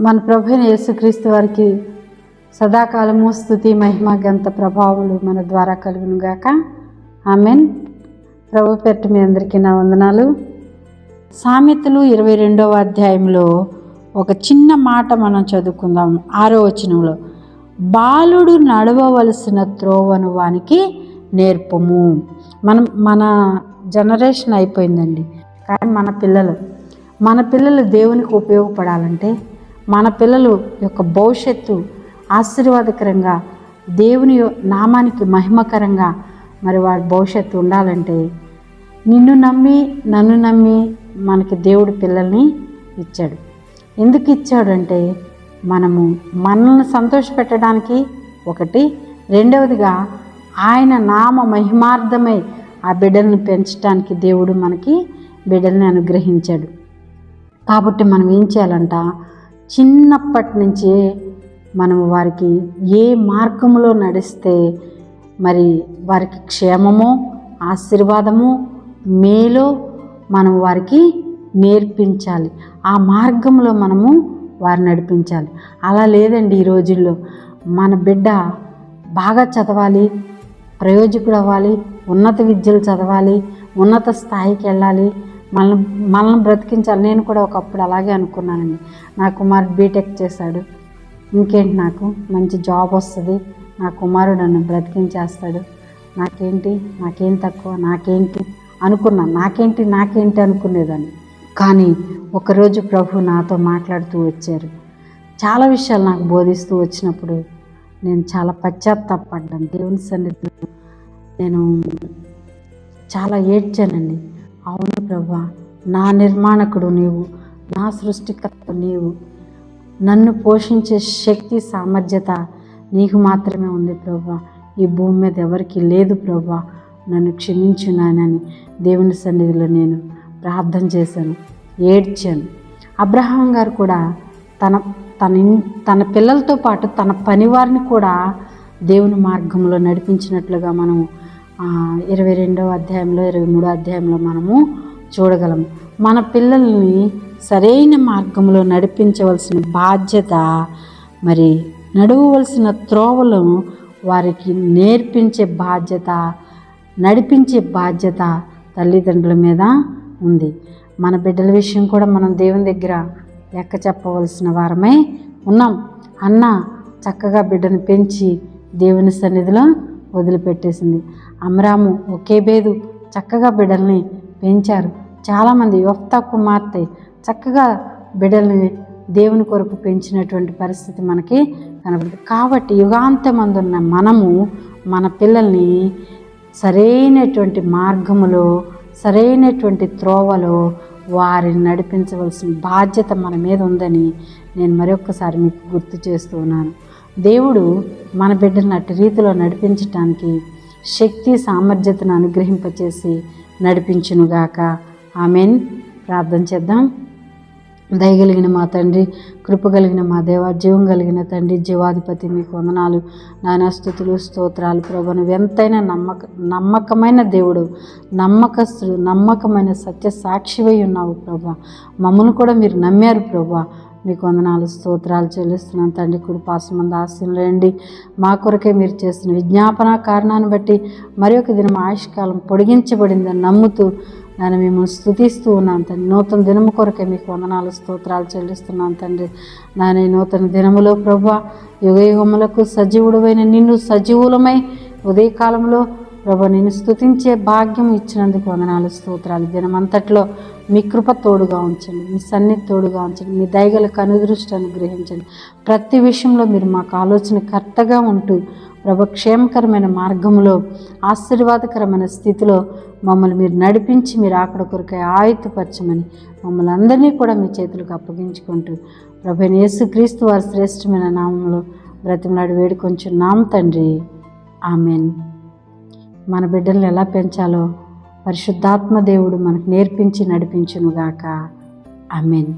మన ప్రభు యేసుక్రీస్తు వారికి సదాకాలము స్థుతి మహిమ గంత ప్రభావములు మన ద్వారా కలుగునుగాక. ఆమెన్. ప్రభు పెట్టు మీ అందరికీ నా వందనాలు. సామెతలు ఇరవై రెండవ అధ్యాయంలో ఒక చిన్న మాట మనం చదువుకుందాం. ఆరో వచనంలో బాలుడు నడవవలసిన త్రోవను వానికి నేర్పము. మనం మన జనరేషన్ అయిపోయిందండి. కానీ మన పిల్లలు మన పిల్లలు దేవునికి ఉపయోగపడాలంటే మన పిల్లలు యొక్క భవిష్యత్తు ఆశీర్వాదకరంగా దేవుని నామానికి మహిమకరంగా మరి వారి భవిష్యత్తు ఉండాలంటే నిన్ను నమ్మి నన్ను నమ్మి మనకి దేవుడు పిల్లల్ని ఇచ్చాడు. ఎందుకు ఇచ్చాడు అంటే మనము మనల్ని సంతోషపెట్టడానికి ఒకటి రెండవదిగా ఆయన నామ మహిమార్థమై ఆ బిడ్డలను పెంచడానికి దేవుడు మనకి బిడ్డల్ని అనుగ్రహించాడు. కాబట్టి మనం ఏం చేయాలంట? చిన్నప్పటి నుంచే మనం వారికి ఏ మార్గంలో నడిస్తే మరి వారికి క్షేమము ఆశీర్వాదము మేలో మనం వారికి నేర్పించాలి. ఆ మార్గంలో మనము వారు నడిపించాలి. అలా లేదండి ఈ రోజుల్లో. మన బిడ్డ బాగా చదవాలి ప్రయోజకుడు అవ్వాలి ఉన్నత విద్యలు చదవాలి ఉన్నత స్థాయికి వెళ్ళాలి మనల్ని మనల్ని బ్రతికించాలి. నేను కూడా ఒకప్పుడు అలాగే అనుకున్నానండి. నా కుమారుడు బీటెక్ చేశాడు. ఇంకేంటి నాకు? మంచి జాబ్ వస్తుంది. నా కుమారుడు నన్ను బ్రతికించేస్తాడు. నాకేంటి? నాకేం తక్కువ? నాకేంటి? అనుకున్నాను. నాకేంటి? నాకేంటి? అనుకునేదాన్ని. కానీ ఒకరోజు ప్రభు నాతో మాట్లాడుతూ వచ్చారు. చాలా విషయాలు నాకు బోధిస్తూ వచ్చినప్పుడు నేను చాలా పశ్చాత్తాపడ్డాను. దేవుని సన్నిధిలో నేను చాలా ఏడ్చానండి. అవును ప్రభా నా నిర్మాణకుడు నీవు నా సృష్టికర్త నీవు. నన్ను పోషించే శక్తి సామర్థ్యత నీకు మాత్రమే ఉంది ప్రభా ఈ భూమి మీద ఎవరికి లేదు ప్రభా నన్ను క్షమించు నాయనని దేవుని సన్నిధిలో నేను ప్రార్థన చేశాను ఏడ్చాను. అబ్రహాం గారు కూడా తన తన తన పిల్లలతో పాటు తన పనివారిని కూడా దేవుని మార్గంలో నడిపించినట్లుగా మనము ఇరవై రెండవ అధ్యాయంలో ఇరవై మూడో అధ్యాయంలో మనము చూడగలము మన పిల్లల్ని సరైన మార్గంలో నడిపించవలసిన బాధ్యత మరి నడవవలసిన త్రోవలను వారికి నేర్పించే బాధ్యత నడిపించే బాధ్యత తల్లిదండ్రుల మీద ఉంది. మన బిడ్డల విషయం కూడా మనం దేవుని దగ్గర లెక్క చెప్పవలసిన వారమే ఉన్నాం. అన్న చక్కగా బిడ్డను పెంచి దేవుని సన్నిధిలో వదిలిపెట్టేసింది. అమరాము ఒకే బేదు చక్కగా బిడ్డల్ని పెంచారు. చాలామంది యువత కుమార్తె చక్కగా బిడ్డల్ని దేవుని కొరకు పెంచినటువంటి పరిస్థితి మనకి కనబడుతుంది. కాబట్టి యుగాంతమందున్న మనము మన పిల్లల్ని సరైనటువంటి మార్గములో సరైనటువంటి త్రోవలో వారిని నడిపించవలసిన బాధ్యత మన మీద ఉందని నేను మరొకసారి మీకు గుర్తు చేస్తున్నాను దేవుడు మన బిడ్డను అట్టి రీతిలో నడిపించటానికి శక్తి సామర్థ్యతను అనుగ్రహింపచేసి నడిపించునుగాక. ఆమెన్. ప్రార్థన చేద్దాం. దయగలిగిన మా తండ్రి కృప కలిగిన మా దేవ జీవం కలిగిన తండ్రి జీవాధిపతి మీకు వందనాలు. నాయన స్థుతులు స్తోత్రాలు ప్రభను ఎంతైనా నమ్మక నమ్మకమైన దేవుడు నమ్మకస్తుడు నమ్మకమైన సత్య సాక్షివై ఉన్నావు ప్రభా. మమ్మల్ని కూడా మీరు నమ్మారు ప్రభా. మీకు వందనాలు స్తోత్రాలు చెల్లిస్తున్నాను. తండ్రి కుడిపాసమంది ఆశీనులేండి మా కొరకే మీరు చేస్తున్న విజ్ఞాపన కారణాన్ని బట్టి మరి ఒక దినం ఆయుష్కాలం పొడిగించబడిందని నమ్ముతూ నేను మేము స్థుతిస్తూ ఉన్నాను తండ్రి. నూతన దినము కొరకే మీకు వందనాలు స్తోత్రాలు చెల్లిస్తున్నాను తండ్రి. నాని నూతన దినములో ప్రభా యుగ యుగములకు సజీవుడమైన నిన్ను సజీవులమై ఉదయకాలంలో ప్రభు నేను స్తుతించే భాగ్యం ఇచ్చినందుకు వందనాలు స్తోత్రాలు. దినమంతట్లో మీ కృప తోడుగా ఉంచండి మీ సన్నిధి తోడుగా ఉంచండి మీ దయగల కనుదృష్టి అనుగ్రహించండి. ప్రతి విషయంలో మీరు మాకు ఆలోచన కర్తగా ఉంటూ ప్రభు క్షేమకరమైన మార్గంలో ఆశీర్వాదకరమైన స్థితిలో మమ్మల్ని మీరు నడిపించి మీరు అక్కడ కొరకై ఆయుధపరచమని మమ్మల్ని అందరినీ కూడా మీ చేతులకు అప్పగించుకుంటూ ప్రభు యేసుక్రీస్తు వారి శ్రేష్టమైన నామంలో బ్రతిమలాడి వేడుకొంచున్నాం తండ్రి. ఆమెన్. మన బిడ్డల్ని ఎలా పెంచాలో పరిశుద్ధాత్మ దేవుడు మనకు నేర్పించి నడిపించునుగాక. అమెన్